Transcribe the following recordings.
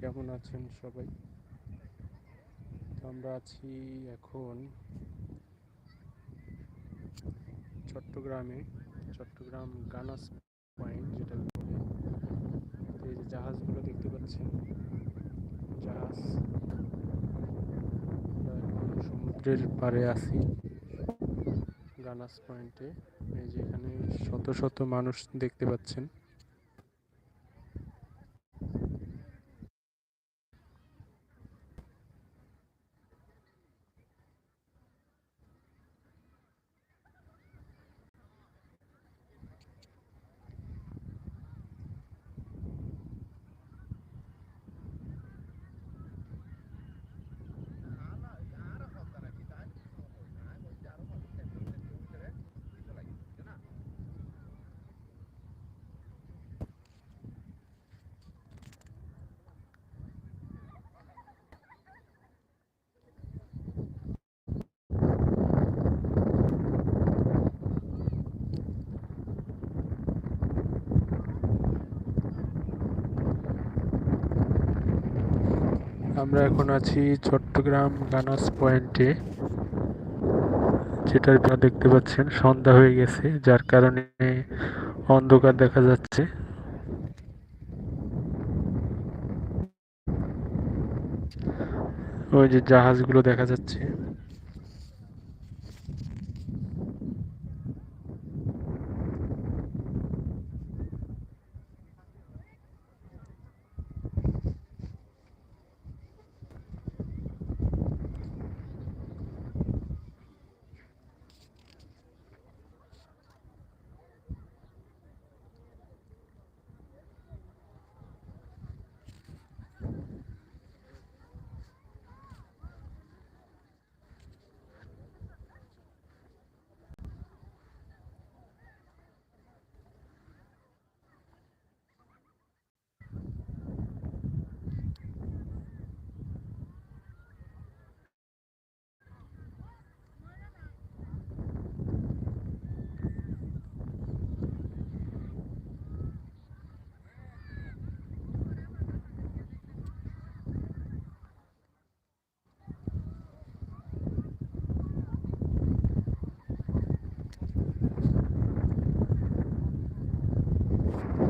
কেমন আছেন সবাই? আমরা আছি এখন চট্টগ্রামে, চট্টগ্রাম গানাস পয়েন্ট যেটা বলে। এই যে জাহাজগুলো দেখতে পাচ্ছেন, জাহাজ সমুদ্রের পাড়ে আছি গানাস পয়েন্টে। এই যে এখানে শত শত মানুষ দেখতে পাচ্ছেন। আমরা এখন আছি চট্টগ্রাম গানাস পয়েন্টে যেটা আপনারা দেখতে পাচ্ছেন। সন্ধ্যা হয়ে গেছে, যার কারণে অন্ধকার দেখা যাচ্ছে। ওই যে জাহাজগুলো দেখা যাচ্ছে।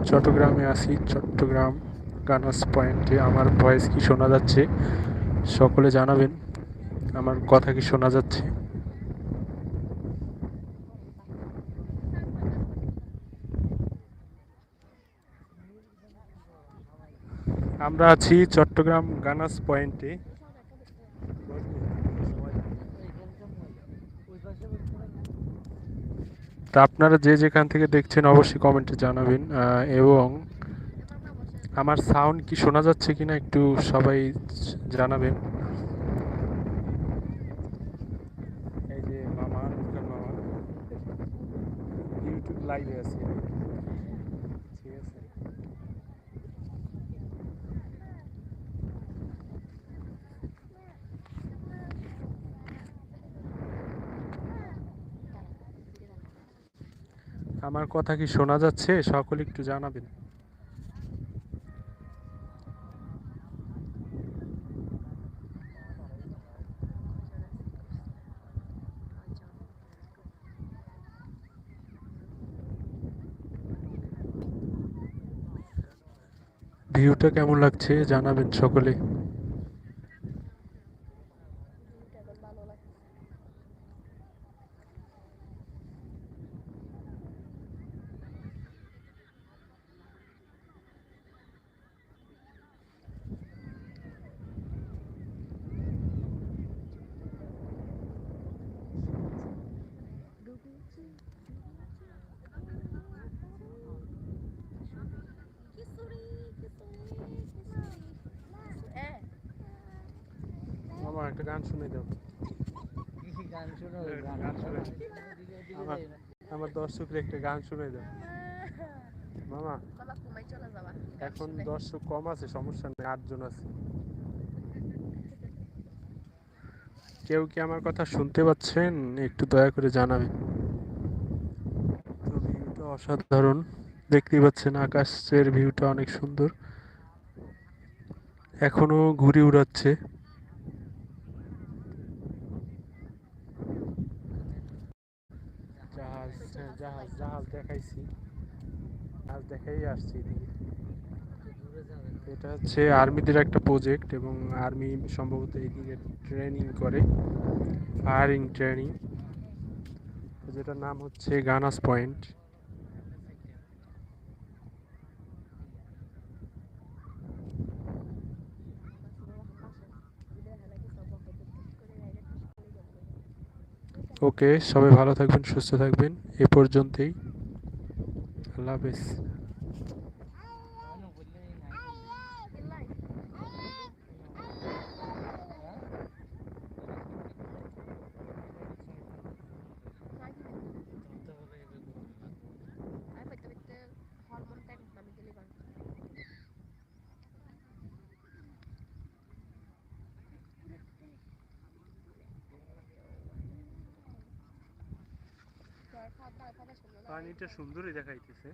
চট্টগ্রামে আছি চট্টগ্রাম গানাস পয়েন্টে। আমার ভয়েস কি শোনা যাচ্ছে? সকলে জানাবেন, আমার কথা কি শোনা যাচ্ছে? আমরা আছি চট্টগ্রাম গানাস পয়েন্টে। তা আপনারা যে যেখান থেকে দেখছেন অবশ্যই কমেন্টে জানাবেন এবং আমার সাউন্ড কি শোনা যাচ্ছে কিনা একটু সবাই জানাবেন। এই যে মামা মামা। ইউটিউব লাইভে আছে ঠিক আছে আমার কথা কি শোনা যাচ্ছে? সকলে একটু জানাবেন। ভিউটা কেমন লাগছে? জানাবেন সকলে। একটা গান শুনে দাও গান শুনো গান গান শোনো। শোনো। আমার আমার দর্শকরা একটা গান শুনে দাও মামা এখন দর্শক কম আছে সমস্যা নেই আটজন আছে। কেউ কি আমার কথা শুনতে পাচ্ছেন? একটু দয়া করে জানাবেন। ভিউটা অসাধারণ দেখতেই পাচ্ছেন আকাশের ভিউটা অনেক সুন্দর। এখনও ঘুরে উড়াচ্ছে জাহাজ হ্যাঁ, জাহাজ দেখাইছি। জাহাজ দেখাই আসছি এদিকে। এটা হচ্ছে আর্মিদের একটা প্রজেক্ট এবং আর্মি সম্ভবত এইদিকে ট্রেনিং করে ফায়ারিং ট্রেনিং যেটার নাম হচ্ছে গানাস পয়েন্ট ওকে সবাই ভালো থাকবেন সুস্থ থাকবেন। এ পর্যন্তই। আল্লাহ হাফেজ আমি বললেই নাই পানিটা সুন্দরই দেখাইতেছে।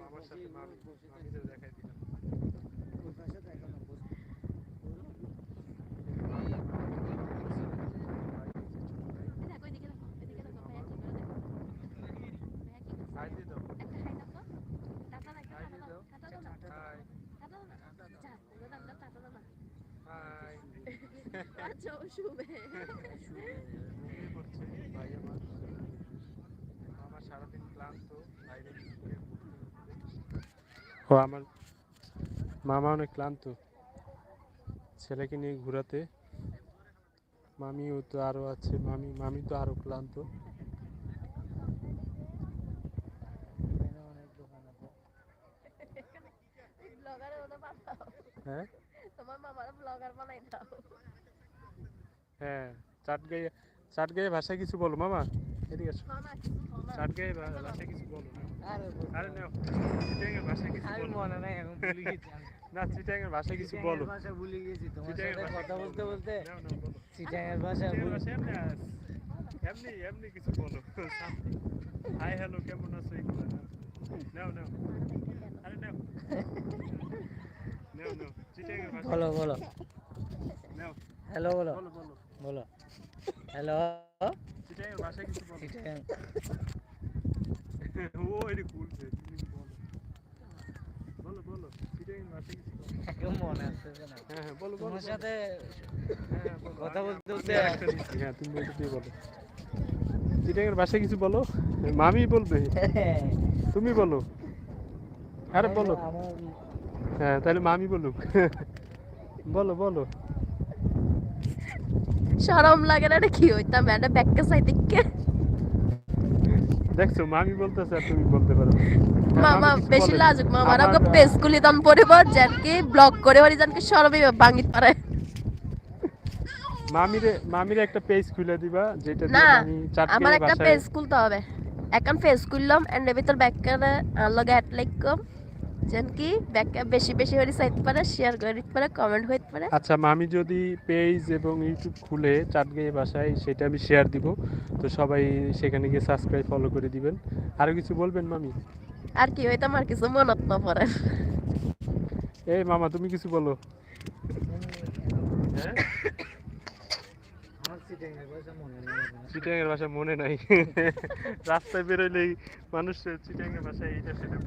বাবার সাথে মামি মামিদের দেখাই দিলাম ওই পাশে দেখো না বসে। হাই দিয়ে দাও হাই ভাই আমার আমার সারাদিন ক্লান্ত বাইরে। ও আমার মামা অনেক ক্লান্ত। ছেলেকে নিয়ে ঘোরাতে। মামিও তো আরও আছে মামি মামি তো আরও ক্লান্ত। হ্যাঁ? তোমার মামার ব্লগার বানাই দাও হ্যাঁ চাটগাঁয়ে চাটগাঁয়ে ভাষায় কিছু বলো মামা। এদিকে আসো। মামা কিছু বলো। চাটগাঁয়ে ভাষায় কিছু বলো আরে নাও চিটাঙ্গের ভাষায় কিছু বলো। মনে নাই এখন ভুলে গেছি না চিটাঙ্গের ভাষায় কিছু বলো। ভাষা ভুলে গেছি তোমার সাথে কথা বলতে বলতে ভাষা ভুলে এমনি এমনি এমনি কিছু বলো। হাই হ্যালো কেমন আছো এগুলো নাও নাও। আরে নাও। নাও নাও। চিটাঙ্গের ভাষা বলো বলো। নাও। হ্যালো বলো। বলো। হ্যালো? ভাষায় কিছু বলো। মামি বলবে। তুমি বলো। আরে বলো। হ্যাঁ তাহলে মামি বলুক। বলো বলো। শরম লাগে না এটা কি হইতাম? এটা ব্যাগকে সাইদিকে দেখছ মামি বলতেছে তুমি বলতে পারো। হ্যাঁ, মামা বেশি। লাজুক আমার, আমাকে পেজ খুলি দাম পরিব জানকি ব্লক করে বাড়ি জানকি সরবি ভাঙিত পারে। মামিরে মামিরে একটা পেজ খুলে দিবা যেটা দিয়ে না চাটকে আমার একটা পেজ খুলতে হবে। এখন পেজ খুললাম এন্ড ভিতর ব্যাগকে লগে অ্যাড লাইক কম জানকি ব্যাগকে বেশি বেশি করে চাইতে পারে শেয়ার করে দিতে পারে কমেন্ট হইতে পারে? আচ্ছা মামি যদি পেজ এবং ইউটিউব খুলে চাটগাঁয়ে ভাষায় সেটা আমি শেয়ার দিব। তো সবাই সেখানে গিয়ে সাবস্ক্রাইব ফলো করে দিবেন। আরও কিছু বলবেন মামি? আর কি হইতাম আর কিছু মনত না পড়ে এই মামা তুমি কিছু বলো। হ্যাঁ? আমার চিটাঙের ভাষা মনে চিটাঙ্গের ভাষা মনে নাই। রাস্তায় বেরোলেই মানুষ চিটাঙ্গের ভাষায় এইটা সেটা